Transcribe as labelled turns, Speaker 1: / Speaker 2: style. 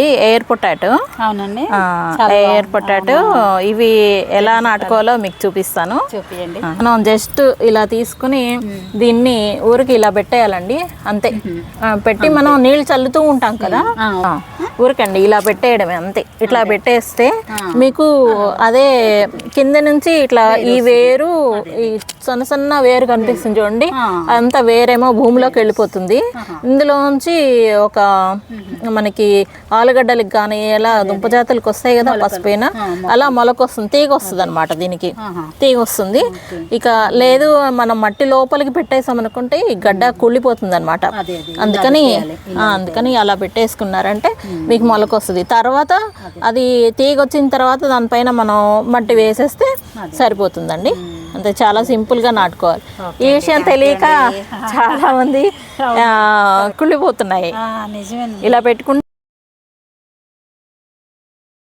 Speaker 1: Air potato
Speaker 2: అవునండి.
Speaker 1: Air potato ఇవి ఎలా నాటుకోవాలో మీకు చూపిస్తాను.
Speaker 2: చూపియండి.
Speaker 1: మనం జస్ట్ ఇలా తీసుకుని దీన్ని ఊరికి ఇలా పెట్టేయాలండి. అంతే. పెట్టి మనం నీళ్ళు చల్లుతూ ఉంటాం కదా. ఊరికండి ఇలా పెట్టేయడమే అంతే. ఇట్లా పెట్టేస్తే మీకు అదే కింద నుంచి ఇట్లా ఈ వేరు ఈ సన్న సన్న వేరు కనిపిస్తుంది చూడండి. అంతా వేరేమో భూమిలోకి వెళ్ళిపోతుంది. ఇందులోంచి ఒక మనకి ఆలుగడ్డలకు కానీ ఎలా దుంపజాతులకు వస్తాయి కదా పసుపైన అలా మొలకొస్తుంది తీగ వస్తుంది అనమాట దీనికి. తీగ వస్తుంది. ఇక లేదు మనం మట్టి లోపలికి పెట్టేసాం అనుకుంటే ఈ గడ్డ కుళ్ళిపోతుంది అనమాట
Speaker 2: అదే అదే.
Speaker 1: అందుకని అందుకని అలా పెట్టేసుకున్నారంటే మీకు మొలకొస్తుంది తర్వాత అది. తీగ వచ్చిన తర్వాత దానిపైన మనం మట్టి వేసేస్తే సరిపోతుందండి. అంతే చాలా సింపుల్గా నాటుకోవాలి ఈ విషయం తెలియక చాలా మంది ఆ, కుళ్ళిపోతున్నాయి. ఇలా పెట్టుకుంటే